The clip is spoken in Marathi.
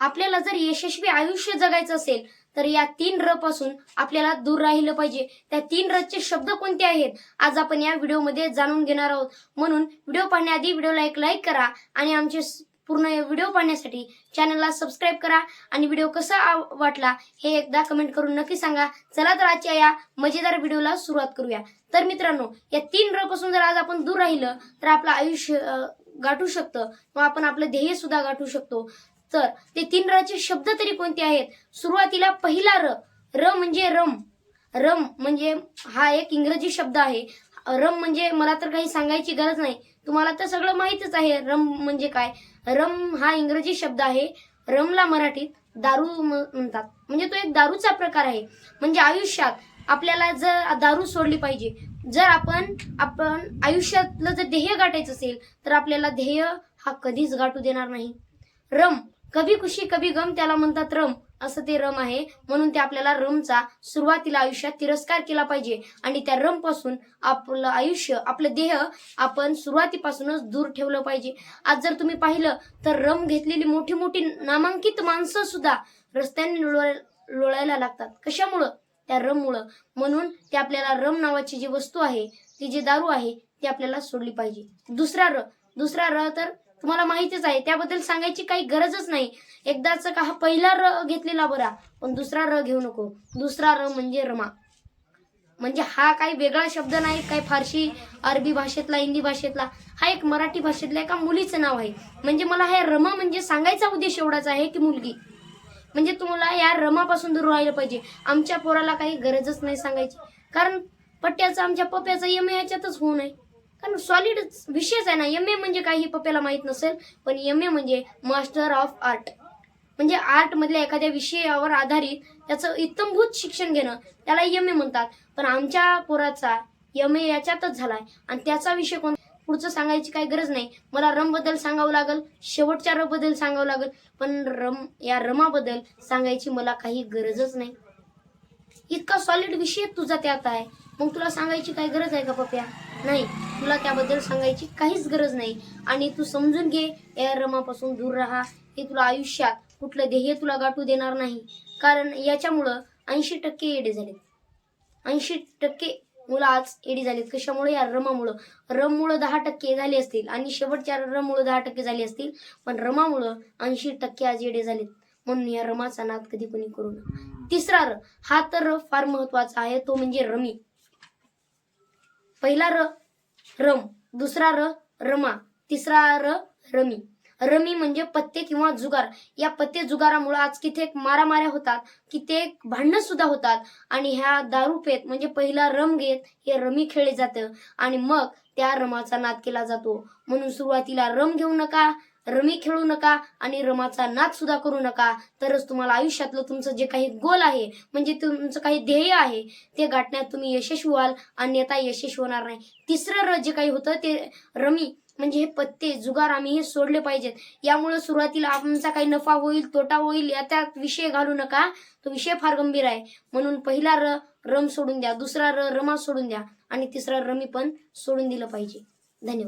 आपल्याला जर यशस्वी आयुष्य जगायचं असेल तर या तीन र पासून आपल्याला दूर राहिलं पाहिजे. त्या तीन रचे शब्द कोणते आहेत? आज आपण या व्हिडिओमध्ये जाणून घेणार आहोत. म्हणून व्हिडिओ पाहण्याआधी व्हिडिओला एक लाईक करा आणि आमचे पूर्ण व्हिडिओ पाहण्यासाठी चॅनलला सबस्क्राईब करा आणि व्हिडिओ कसा वाटला हे एकदा कमेंट करून नक्की सांगा. चला तर आजच्या या मजेदार व्हिडिओला सुरुवात करूया. तर मित्रांनो या तीन र पासून जर आज आपण दूर राहिलं तर आपलं आयुष्य गाठू शकतं व आपण आपलं ध्येय सुद्धा गाठू शकतो. तर ते तीन रचे शब्द तरी कोणते आहेत? सुरुवातीला पहिला र र म्हणजे रम. रम म्हणजे हा एक इंग्रजी शब्द आहे. रम म्हणजे मला तर काही सांगायची गरज नाही. तुम्हाला तर सगळं माहितच आहे रम म्हणजे काय. रम हा इंग्रजी शब्द आहे. रमला मराठीत दारू म्हणतात. म्हणजे तो एक दारूचा प्रकार आहे. म्हणजे आयुष्यात आपल्याला जर दारू सोडली पाहिजे जर आपण आपण आयुष्यातलं जर ध्येय गाठायचं असेल तर आपल्याला ध्येय हा कधीच गाठू देणार नाही. रम कभी खुशी कभी गम त्याला म्हणतात रम. असं ते रम आहे. म्हणून ते आपल्याला रमचा सुरुवातीला आयुष्यात तिरस्कार केला पाहिजे. आणि त्या रमपासून आपलं आयुष्य आपलं देह आपण सुरुवातीपासूनच दूर ठेवलं पाहिजे. आज जर तुम्ही पाहिलं तर रम घेतलेली मोठी मोठी नामांकित माणसं सुद्धा रस्त्याने लोळ- लोळायला लागतात. कशामुळं? त्या रममुळं. म्हणून ते आपल्याला रम नावाची जी वस्तू आहे ती जी दारू आहे ती आपल्याला सोडली पाहिजे. दुसरा र दुसरा र तर तुम्हाला माहितीच आहे त्याबद्दल सांगायची काही गरजच नाही. एकदाच का हा पहिला र घेतलेला बरा पण दुसरा र घेऊ नको. दुसरा र म्हणजे रमा. म्हणजे हा काही वेगळा शब्द नाही काही फारशी अरबी भाषेतला हिंदी भाषेतला. हा एक मराठी भाषेतला एका मुलीचं नाव आहे. म्हणजे मला हे रमा म्हणजे सांगायचा उद्देश एवढाच आहे की मुलगी. म्हणजे तुम्हाला या रमापासून दूर राहिलं पाहिजे. आमच्या पोराला काही गरजच नाही सांगायची. कारण पट्ट्याचं आमच्या पप्याचं एम याच्यातच होऊ नये. कारण सॉलिड विषयच आहे ना. एम ए म्हणजे काही हे पप्प्याला माहीत नसेल पण एम ए म्हणजे मास्टर ऑफ आर्ट म्हणजे आर्टमधल्या एखाद्या विषयावर आधारित त्याचं इत्तमभूत शिक्षण घेणं त्याला एम ए म्हणतात. पण आमच्या पोराचा एम ए याच्यातच झालाय. आणि त्याचा विषय कोण पुढचं सांगायची काही गरज नाही. मला रमबद्दल सांगावं लागल शेवटच्या रमबद्दल सांगावं लागल पण रम या रमाबद्दल सांगायची मला काही गरजच नाही. इतका सॉलिड विषय तुझा त्यात आहे. मग तुला सांगायची काही गरज आहे का पप्या? नाही. तुला त्याबद्दल सांगायची काहीच गरज नाही. आणि तू समजून घे या रमापासून दूर राहा. हे तुला आयुष्यात कुठलं ध्येय तुला गाठू देणार नाही. कारण याच्यामुळं ऐंशी टक्के येडे झालेत. ऐंशी टक्के मुलं आज एडी झालीत. कशामुळे? या रमामुळं. रममुळं दहा टक्के झाले असतील आणि शेवटच्या रममुळं दहा टक्के झाले असतील. पण रमामुळं ऐंशी टक्के आज एडे झालेत. म्हणून या रमाचा नाद कधी कोणी करू नका तिसरा र हा तर र फार महत्त्वाचा आहे तो म्हणजे रमी. पहिला र रम. दुसरा र रमा. तिसरा र रमी. रमी म्हणजे पत्ते किंवा जुगार. या पत्ते जुगारामुळे आज कित्येक मारामाऱ्या होतात कित्येक भांडण सुद्धा होतात. आणि ह्या दारू पेत म्हणजे पहिला रम घेत हे रमी खेळले जातं. आणि मग त्या रमाचा नाद केला जातो. म्हणून सुरुवातीला रम घेऊ नका रमी खेळू नका आणि रमाचा नाद सुद्धा करू नका. तरच तुम्हाला आयुष्यातलं तुमचं जे काही गोल आहे म्हणजे तुमचं काही ध्येय आहे ते गाठण्यात तुम्ही यशस्वी व्हाल. अन्यथा यशस्वी होणार नाही. तिसरं र जे काही होतं ते रमी म्हणजे हे पत्ते जुगार आम्ही हे सोडले पाहिजेत. यामुळे सुरुवातीला आमचा काही नफा होईल तोटा होईल या त्यात विषय घालू नका. तो विषय फार गंभीर आहे. म्हणून पहिला र रम सोडून द्या. दुसरा र रमा सोडून द्या. आणि तिसरा रमी पण सोडून दिलं पाहिजे. धन्यवाद.